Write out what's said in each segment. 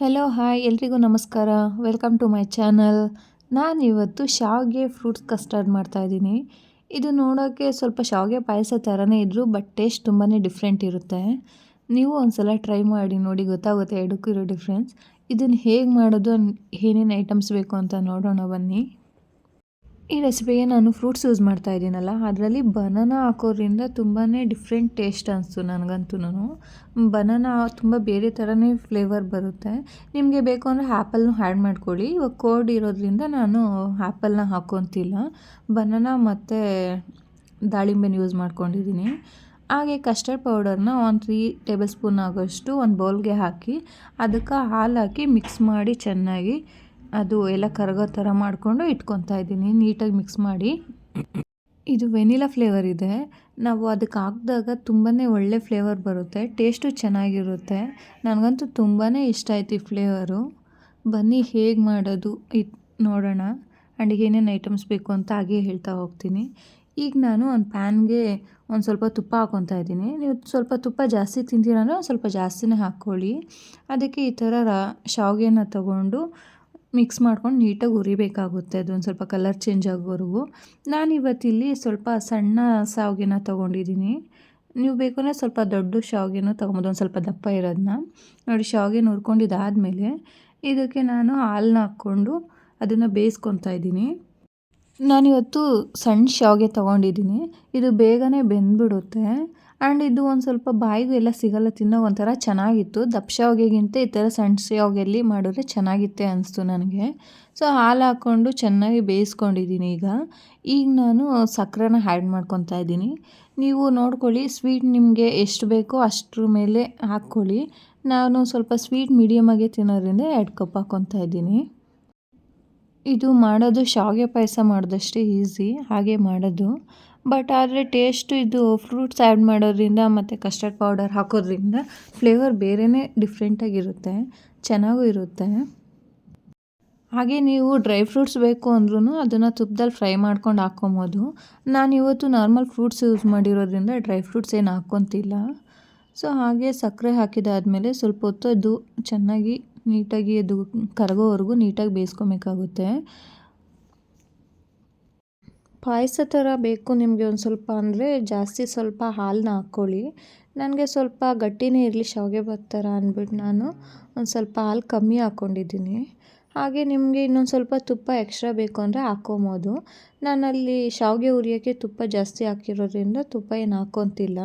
Hello hi ಎಲ್ರಿಗೂ ನಮಸ್ಕಾರ. Welcome to my channel ನಾನಿವತ್ತು ಶಾವಿಗೆ ಫ್ರೂಟ್ಸ್ ಕಸ್ಟರ್ಡ್ ಮಾಡ್ತಾಯಿದ್ದೀನಿ ಇದು ನೋಡೋಕ್ಕೆ ಸ್ವಲ್ಪ ಶಾವಿಗೆ ಪಾಯಸ ಥರನೇ ಇದ್ದರೂ ಬಟ್ ಟೇಸ್ಟ್ ತುಂಬಾ ಡಿಫ್ರೆಂಟ್ ಇರುತ್ತೆ. ನೀವು ಒಂದ್ಸಲ ಟ್ರೈ ಮಾಡಿ ನೋಡಿ, ಗೊತ್ತಾಗುತ್ತೆ ಎರಡಕ್ಕೂ ಇರೋ ಡಿಫ್ರೆನ್ಸ್ ಇದನ್ನು ಹೇಗೆ ಮಾಡೋದು, ಏನೇನು ಐಟಮ್ಸ್ ಬೇಕು ಅಂತ ನೋಡೋಣ ಬನ್ನಿ. ಈ ರೆಸಿಪಿಗೆ ನಾನು ಫ್ರೂಟ್ಸ್ ಯೂಸ್ ಮಾಡ್ತಾ ಇದ್ದೀನಲ್ಲ, ಅದರಲ್ಲಿ ಬನಾನಾ ಹಾಕೋದ್ರಿಂದ ತುಂಬಾ ಡಿಫ್ರೆಂಟ್ ಟೇಸ್ಟ್ ಅನಿಸ್ತು ನನಗಂತೂ ಬನಾನಾ ತುಂಬ ಬೇರೆ ಥರನೇ ಫ್ಲೇವರ್ ಬರುತ್ತೆ. ನಿಮಗೆ ಬೇಕು ಅಂದರೆ ಆ್ಯಪಲ್ನೂ ಆ್ಯಡ್ ಮಾಡ್ಕೊಳ್ಳಿ. ಇವಾಗ ಕೋಲ್ಡ್ ಇರೋದ್ರಿಂದ ನಾನು ಆ್ಯಪಲ್ನ ಹಾಕ್ಕೊತಿಲ್ಲ ಬನಾನಾ ಮತ್ತು ದಾಳಿಂಬೆನ ಯೂಸ್ ಮಾಡ್ಕೊಂಡಿದ್ದೀನಿ. ಹಾಗೆ ಕಸ್ಟರ್ಡ್ ಪೌಡರ್ನ ಒಂದು ತ್ರೀ ಟೇಬಲ್ ಸ್ಪೂನ್ ಆಗೋಷ್ಟು ಒಂದು ಬೌಲ್ಗೆ ಹಾಕಿ, ಅದಕ್ಕೆ ಹಾಲು ಹಾಕಿ ಮಿಕ್ಸ್ ಮಾಡಿ ಚೆನ್ನಾಗಿ ಅದು ಎಲ್ಲ ಕರಗೋ ಥರ ಮಾಡಿಕೊಂಡು ಇಟ್ಕೊತಾ ಇದ್ದೀನಿ, ನೀಟಾಗಿ ಮಿಕ್ಸ್ ಮಾಡಿ. ಇದು ವೆನಿಲಾ ಫ್ಲೇವರ್ ಇದೆ. ನಾವು ಅದಕ್ಕೆ ಹಾಕಿದಾಗ ತುಂಬಾ ಒಳ್ಳೆ ಫ್ಲೇವರ್ ಬರುತ್ತೆ, ಟೇಸ್ಟು ಚೆನ್ನಾಗಿರುತ್ತೆ. ನನಗಂತೂ ತುಂಬಾ ಇಷ್ಟ ಆಯ್ತು ಈ ಫ್ಲೇವರು. ಬನ್ನಿ ಹೇಗೆ ಮಾಡೋದು ಇದು ನೋಡೋಣ. ಆ್ಯಂಡ್ ಏನೇನು ಐಟಮ್ಸ್ ಬೇಕು ಅಂತ ಹಾಗೆ ಹೇಳ್ತಾ ಹೋಗ್ತೀನಿ. ಈಗ ನಾನು ಒಂದು ಪ್ಯಾನ್ಗೆ ಒಂದು ಸ್ವಲ್ಪ ತುಪ್ಪ ಹಾಕೊತಾ ಇದ್ದೀನಿ. ನೀವು ಸ್ವಲ್ಪ ತುಪ್ಪ ಜಾಸ್ತಿ ತಿಂತೀರ ಅಂದರೆ ಒಂದು ಸ್ವಲ್ಪ ಜಾಸ್ತಿನೇ ಹಾಕ್ಕೊಳ್ಳಿ. ಅದಕ್ಕೆ ಈ ಥರ ರಾ ಶಾವಿಗೆನ ತಗೊಂಡು ಮಿಕ್ಸ್ ಮಾಡ್ಕೊಂಡು ನೀಟಾಗಿ ಹುರಿಬೇಕಾಗುತ್ತೆ. ಅದೊಂದು ಸ್ವಲ್ಪ ಕಲರ್ ಚೇಂಜ್ ಆಗೋವರೆಗೂ. ನಾನಿವತ್ತಿಲ್ಲಿ ಸ್ವಲ್ಪ ಸಣ್ಣ ಶಾವಿಗೆನ ತೊಗೊಂಡಿದ್ದೀನಿ ನೀವು ಬೇಕಂದ್ರೆ ಸ್ವಲ್ಪ ದೊಡ್ಡ ಶಾವಿಗೆನೂ ತೊಗೊಬೋದು. ಒಂದು ಸ್ವಲ್ಪ ದಪ್ಪ ಇರೋದನ್ನ ನೋಡಿ, ಶಾವಿಗೆ ನುರ್ಕೊಂಡಿದ್ದಾದಮೇಲೆ ಇದಕ್ಕೆ ನಾನು ಹಾಲನ್ನ ಹಾಕ್ಕೊಂಡು ಅದನ್ನು ಬೇಯಿಸ್ಕೊತಾ ಇದ್ದೀನಿ. ನಾನಿವತ್ತು ಸಣ್ಣ ಶಾವಿಗೆ ತೊಗೊಂಡಿದ್ದೀನಿ ಇದು ಬೇಗನೆ ಬೆಂದ್ಬಿಡುತ್ತೆ. ಆ್ಯಂಡ್ ಇದು ಒಂದು ಸ್ವಲ್ಪ ಬಾಯಿಗೂ ಎಲ್ಲ ಸಿಗಲ್ಲ, ತಿನ್ನೋ ಒಂಥರ ಚೆನ್ನಾಗಿತ್ತು. ದಪ್ಪ ಶಾವಿಗೆಗಿಂತ ಈ ಥರ ಸಣ್ಣ ಶಾವಿಗೆಯಲ್ಲಿ ಮಾಡಿದ್ರೆ ಚೆನ್ನಾಗಿತ್ತೆ ಅನಿಸ್ತು ನನಗೆ. ಸೊ ಹಾಲು ಹಾಕ್ಕೊಂಡು ಚೆನ್ನಾಗಿ ಬೇಯಿಸ್ಕೊಂಡಿದ್ದೀನಿ ಈಗ. ಈಗ ನಾನು ಸಕ್ಕರೆನ ಹ್ಯಾಡ್ ಮಾಡ್ಕೊತಾ ಇದ್ದೀನಿ. ನೀವು ನೋಡ್ಕೊಳ್ಳಿ ಸ್ವೀಟ್ ನಿಮಗೆ ಎಷ್ಟು ಬೇಕೋ ಅಷ್ಟರ ಮೇಲೆ ಹಾಕ್ಕೊಳ್ಳಿ. ನಾನು ಸ್ವಲ್ಪ ಸ್ವೀಟ್ ಮೀಡಿಯಮಾಗೆ ತಿನ್ನೋದ್ರಿಂದ ಎರಡು ಕಪ್ ಹಾಕ್ಕೊತಾ ಇದ್ದೀನಿ. ಇದು ಮಾಡೋದು, ಶಾವಿಗೆ ಪಾಯಸ ಮಾಡಿದಷ್ಟೇ ಈಸಿ ಹಾಗೆ ಮಾಡೋದು. ಬಟ್ ಆದರೆ ಟೇಸ್ಟು ಇದು ಫ್ರೂಟ್ಸ್ ಆ್ಯಡ್ ಮಾಡೋದ್ರಿಂದ ಮತ್ತು ಕಸ್ಟರ್ಡ್ ಪೌಡರ್ ಹಾಕೋದ್ರಿಂದ ಫ್ಲೇವರ್ ಬೇರೆಯೇ ಡಿಫ್ರೆಂಟಾಗಿರುತ್ತೆ ಚೆನ್ನಾಗೂ ಇರುತ್ತೆ. ಹಾಗೆ ನೀವು ಡ್ರೈ ಫ್ರೂಟ್ಸ್ ಬೇಕು ಅಂದ್ರೂ ಅದನ್ನು ತುಪ್ಪದಲ್ಲಿ ಫ್ರೈ ಮಾಡ್ಕೊಂಡು ಹಾಕ್ಕೊಬೋದು ನಾನು ಇವತ್ತು ನಾರ್ಮಲ್ ಫ್ರೂಟ್ಸ್ ಯೂಸ್ ಮಾಡಿರೋದ್ರಿಂದ ಡ್ರೈ ಫ್ರೂಟ್ಸ್ ಏನು ಹಾಕ್ಕೊತಿಲ್ಲ ಸೊ ಹಾಗೆ ಸಕ್ಕರೆ ಹಾಕಿದಾದಮೇಲೆ ಸ್ವಲ್ಪ ಹೊತ್ತು ಅದು ಚೆನ್ನಾಗಿ ನೀಟಾಗಿ ಅದು ಕರಗೋವರೆಗೂ ನೀಟಾಗಿ ಬೇಯಿಸ್ಕೊಬೇಕಾಗುತ್ತೆ. ಪಾಯಸ ಥರ ಬೇಕು ನಿಮಗೆ ಒಂದು ಸ್ವಲ್ಪ ಅಂದರೆ ಜಾಸ್ತಿ ಸ್ವಲ್ಪ ಹಾಲನ್ನ ಹಾಕ್ಕೊಳ್ಳಿ. ನನಗೆ ಸ್ವಲ್ಪ ಗಟ್ಟಿನೇ ಇರಲಿ ಶಾವಿಗೆ ಭಾತ್ ಥರ ಅಂದ್ಬಿಟ್ಟು ನಾನು ಒಂದು ಸ್ವಲ್ಪ ಹಾಲು ಕಮ್ಮಿ ಹಾಕ್ಕೊಂಡಿದ್ದೀನಿ. ಹಾಗೆ ನಿಮಗೆ ಇನ್ನೊಂದು ಸ್ವಲ್ಪ ತುಪ್ಪ ಎಕ್ಸ್ಟ್ರಾ ಬೇಕು ಅಂದರೆ ಹಾಕ್ಕೊಬೋದು. ನಾನಲ್ಲಿ ಶಾವಿಗೆ ಉರಿಯೋಕ್ಕೆ ತುಪ್ಪ ಜಾಸ್ತಿ ಹಾಕಿರೋದ್ರಿಂದ ತುಪ್ಪ ಏನು ಹಾಕ್ಕೊತಿಲ್ಲ.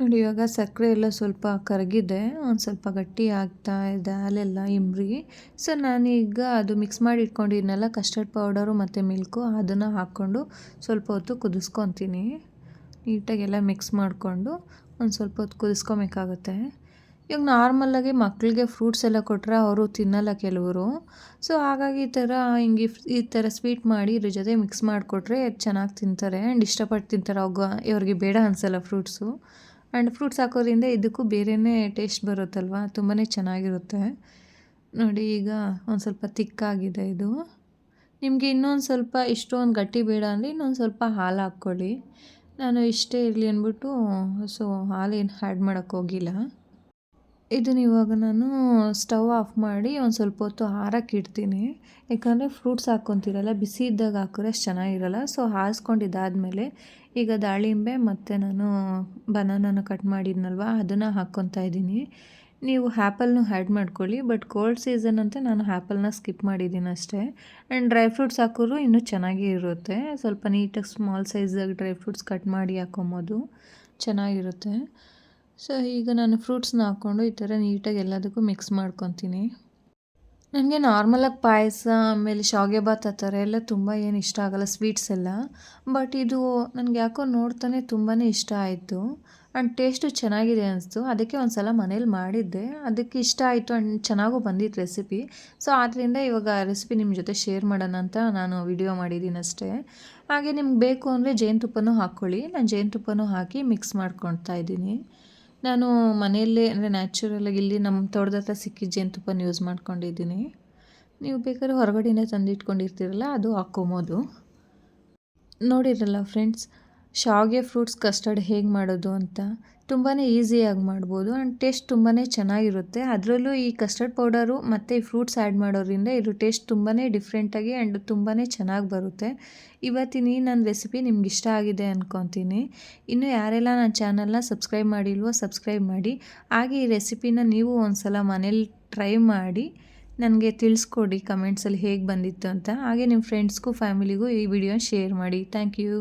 ನೋಡಿ, ಇವಾಗ ಸಕ್ಕರೆ ಎಲ್ಲ ಸ್ವಲ್ಪ ಕರಗಿದೆ. ಒಂದು ಸ್ವಲ್ಪ ಗಟ್ಟಿ ಆಗ್ತಾ ಇದೆ, ಹಾಲೆಲ್ಲ ಇಂಬ್ರಿ ಸೊ ನಾನೀಗ ಅದು ಮಿಕ್ಸ್ ಮಾಡಿ ಇಟ್ಕೊಂಡಿದ್ನಲ್ಲ ಕಸ್ಟರ್ಡ್ ಪೌಡರು ಮತ್ತು ಮಿಲ್ಕು ಅದನ್ನು ಹಾಕ್ಕೊಂಡು ಸ್ವಲ್ಪ ಹೊತ್ತು ಕುದಿಸ್ಕೊತೀನಿ. ನೀಟಾಗೆಲ್ಲ ಮಿಕ್ಸ್ ಮಾಡಿಕೊಂಡು ಒಂದು ಸ್ವಲ್ಪ ಹೊತ್ತು ಕುದಿಸ್ಕೊಬೇಕಾಗುತ್ತೆ. ಇವಾಗ ನಾರ್ಮಲಾಗಿ ಮಕ್ಕಳಿಗೆ ಫ್ರೂಟ್ಸ್ ಎಲ್ಲ ಕೊಟ್ಟರೆ ಅವರು ತಿನ್ನಲ್ಲ ಕೆಲವರು. ಸೊ ಹಾಗಾಗಿ ಈ ಥರ ಹಿಂಗೆ ಈ ಥರ ಸ್ವೀಟ್ ಮಾಡಿ ಇದ್ರ ಜೊತೆ ಮಿಕ್ಸ್ ಮಾಡಿಕೊಟ್ರೆ ಚೆನ್ನಾಗಿ ತಿಂತಾರೆ. ಆ್ಯಂಡ್ ಇಷ್ಟಪಟ್ಟು ತಿಂತಾರೆ, ಅವಾಗ, ಇವ್ರಿಗೆ ಬೇಡ ಅನಿಸಲ್ಲ ಫ್ರೂಟ್ಸು ಆ್ಯಂಡ್ ಫ್ರೂಟ್ಸ್ ಹಾಕೋದ್ರಿಂದ ಇದಕ್ಕೂ ಬೇರೆಯೇ ಟೇಸ್ಟ್ ಬರುತ್ತಲ್ವ? ತುಂಬಾ ಚೆನ್ನಾಗಿರುತ್ತೆ. ನೋಡಿ, ಈಗ ಒಂದು ಸ್ವಲ್ಪ ತಿಕ್ಕಾಗಿದೆ ಇದು. ನಿಮಗೆ ಇನ್ನೊಂದು ಸ್ವಲ್ಪ ಇಷ್ಟೊಂದು ಗಟ್ಟಿ ಬೇಡ ಅಂದರೆ ಇನ್ನೊಂದು ಸ್ವಲ್ಪ ಹಾಲು ಹಾಕ್ಕೊಳ್ಳಿ. ನಾನು ಇಷ್ಟೇ ಇರಲಿ ಅಂದ್ಬಿಟ್ಟು ಸೊ ಹಾಲೇನು ಆ್ಯಡ್ ಮಾಡೋಕ್ಕೆ ಹೋಗಿಲ್ಲ. ಇದನ್ನ ಇವಾಗ ನಾನು ಸ್ಟವ್ ಆಫ್ ಮಾಡಿ ಒಂದು ಸ್ವಲ್ಪ ಹೊತ್ತು ಹಾರಕ್ಕೆ ಇಡ್ತೀನಿ. ಯಾಕಂದರೆ ಫ್ರೂಟ್ಸ್ ಹಾಕ್ಕೊತೀರಲ್ಲ ಬಿಸಿ ಇದ್ದಾಗ ಹಾಕಿದ್ರೆ ಅಷ್ಟು ಚೆನ್ನಾಗಿರಲ್ಲ. ಸೊ ಹಾರಿಸ್ಕೊಂಡಿದ್ದಾದಮೇಲೆ ಈಗ ದಾಳಿಂಬೆ ಮತ್ತು ನಾನು ಬನಾನನ ಕಟ್ ಮಾಡಿದ್ನಲ್ವ, ಅದನ್ನು ಹಾಕ್ಕೊತಾ ಇದ್ದೀನಿ. ನೀವು ಹ್ಯಾಪಲ್ನು ಆ್ಯಡ್ ಮಾಡ್ಕೊಳ್ಳಿ ಬಟ್ ಕೋಲ್ಡ್ ಸೀಸನ್ ಅಂತ ನಾನು ಹ್ಯಾಪಲ್ನ ಸ್ಕಿಪ್ ಮಾಡಿದ್ದೀನಿ ಅಷ್ಟೇ. ಆ್ಯಂಡ್ ಡ್ರೈ ಫ್ರೂಟ್ಸ್ ಹಾಕಿದ್ರು ಇನ್ನೂ ಚೆನ್ನಾಗಿ ಇರುತ್ತೆ. ಸ್ವಲ್ಪ ನೀಟಾಗಿ ಸ್ಮಾಲ್ ಸೈಜಾಗಿ ಡ್ರೈ ಫ್ರೂಟ್ಸ್ ಕಟ್ ಮಾಡಿ ಹಾಕೊಬೋದು ಚೆನ್ನಾಗಿರುತ್ತೆ. ಸೊ ಈಗ ನಾನು ಫ್ರೂಟ್ಸ್ನ ಹಾಕ್ಕೊಂಡು ಈ ಥರ ನೀಟಾಗಿ ಎಲ್ಲದಕ್ಕೂ ಮಿಕ್ಸ್ ಮಾಡ್ಕೊತೀನಿ. ನನಗೆ ನಾರ್ಮಲಾಗಿ ಪಾಯಸ, ಆಮೇಲೆ ಶಾವಿಗೆ ಭಾತ್ ಆ ಥರ ಎಲ್ಲ ತುಂಬ ಏನು ಇಷ್ಟ ಆಗೋಲ್ಲ ಸ್ವೀಟ್ಸ್ ಎಲ್ಲ. ಬಟ್ ಇದು ನನಗೆ ಯಾಕೋ ನೋಡ್ತಾನೆ ತುಂಬಾ ಇಷ್ಟ ಆಯಿತು. ಆ್ಯಂಡ್ ಟೇಸ್ಟು ಚೆನ್ನಾಗಿದೆ ಅನಿಸ್ತು. ಅದಕ್ಕೆ ಒಂದು ಸಲ ಮನೇಲಿ ಮಾಡಿದ್ದೆ. ಅದಕ್ಕೆ ಇಷ್ಟ ಆಯಿತು ಆ್ಯಂಡ್ ಚೆನ್ನಾಗೂ ಬಂದಿತ್ತು ರೆಸಿಪಿ ಸೊ ಆದ್ದರಿಂದ ಇವಾಗ ರೆಸಿಪಿ ನಿಮ್ಮ ಜೊತೆ ಶೇರ್ ಮಾಡೋಣ ಅಂತ ನಾನು ವಿಡಿಯೋ ಮಾಡಿದ್ದೀನಿ ಅಷ್ಟೇ. ಹಾಗೆ ನಿಮ್ಗೆ ಬೇಕು ಅಂದರೆ ಜೇನುತುಪ್ಪನೂ ಹಾಕ್ಕೊಳ್ಳಿ. ನಾನು ಜೇನುತುಪ್ಪನೂ ಹಾಕಿ ಮಿಕ್ಸ್ ಮಾಡ್ಕೊಳ್ತಾ ಇದ್ದೀನಿ. ನಾನು ಮನೆಯಲ್ಲೇ, ಅಂದರೆ ನ್ಯಾಚುರಲಾಗಿ ಇಲ್ಲಿ ನಮ್ಮ ತೋಟದ ಹತ್ರ ಸಿಕ್ಕಿದ ಜೇನುತುಪ್ಪನ ಯೂಸ್ ಮಾಡ್ಕೊಂಡಿದ್ದೀನಿ. ನೀವು ಬೇಕಾದ್ರೆ ಹೊರಗಡೆನೇ ತಂದಿಟ್ಕೊಂಡಿರ್ತೀರಲ್ಲ, ಅದು ಹಾಕ್ಕೊಬೋದು. ನೋಡಿರಲ್ಲ ಫ್ರೆಂಡ್ಸ್ ಶಾವಿಗೆ ಫ್ರೂಟ್ಸ್ ಕಸ್ಟರ್ಡ್ ಹೇಗೆ ಮಾಡೋದು ಅಂತ ತುಂಬಾ ಈಸಿಯಾಗಿ ಮಾಡ್ಬೋದು. ಆ್ಯಂಡ್ ಟೇಸ್ಟ್ ತುಂಬಾ ಚೆನ್ನಾಗಿರುತ್ತೆ. ಅದರಲ್ಲೂ ಈ ಕಸ್ಟರ್ಡ್ ಪೌಡರು ಮತ್ತು ಈ ಫ್ರೂಟ್ಸ್ ಆ್ಯಡ್ ಮಾಡೋದ್ರಿಂದ ಇದು ಟೇಸ್ಟ್ ತುಂಬಾ ಡಿಫ್ರೆಂಟಾಗಿ ಆ್ಯಂಡ್ ತುಂಬಾ ಚೆನ್ನಾಗಿ ಬರುತ್ತೆ. ಇವತ್ತಿನ ಈ ನನ್ನ ರೆಸಿಪಿ ನಿಮ್ಗೆ ಇಷ್ಟ ಆಗಿದೆ ಅಂದ್ಕೊತೀನಿ ಇನ್ನು ಯಾರೆಲ್ಲ ನನ್ನ ಚಾನಲ್ನ ಸಬ್ಸ್ಕ್ರೈಬ್ ಮಾಡಿಲ್ವೋ ಸಬ್ಸ್ಕ್ರೈಬ್ ಮಾಡಿ. ಹಾಗೆ ಈ ರೆಸಿಪಿನ ನೀವು ಒಂದು ಸಲ ಮನೇಲಿ ಟ್ರೈ ಮಾಡಿ. ನನಗೆ ತಿಳಿಸ್ಕೊಡಿ ಕಮೆಂಟ್ಸಲ್ಲಿ ಹೇಗೆ ಬಂದಿತ್ತು ಅಂತ. ಹಾಗೆ ನಿಮ್ಮ ಫ್ರೆಂಡ್ಸ್ಗೂ ಫ್ಯಾಮಿಲಿಗೂ ಈ ವಿಡಿಯೋ ಶೇರ್ ಮಾಡಿ. Thank you.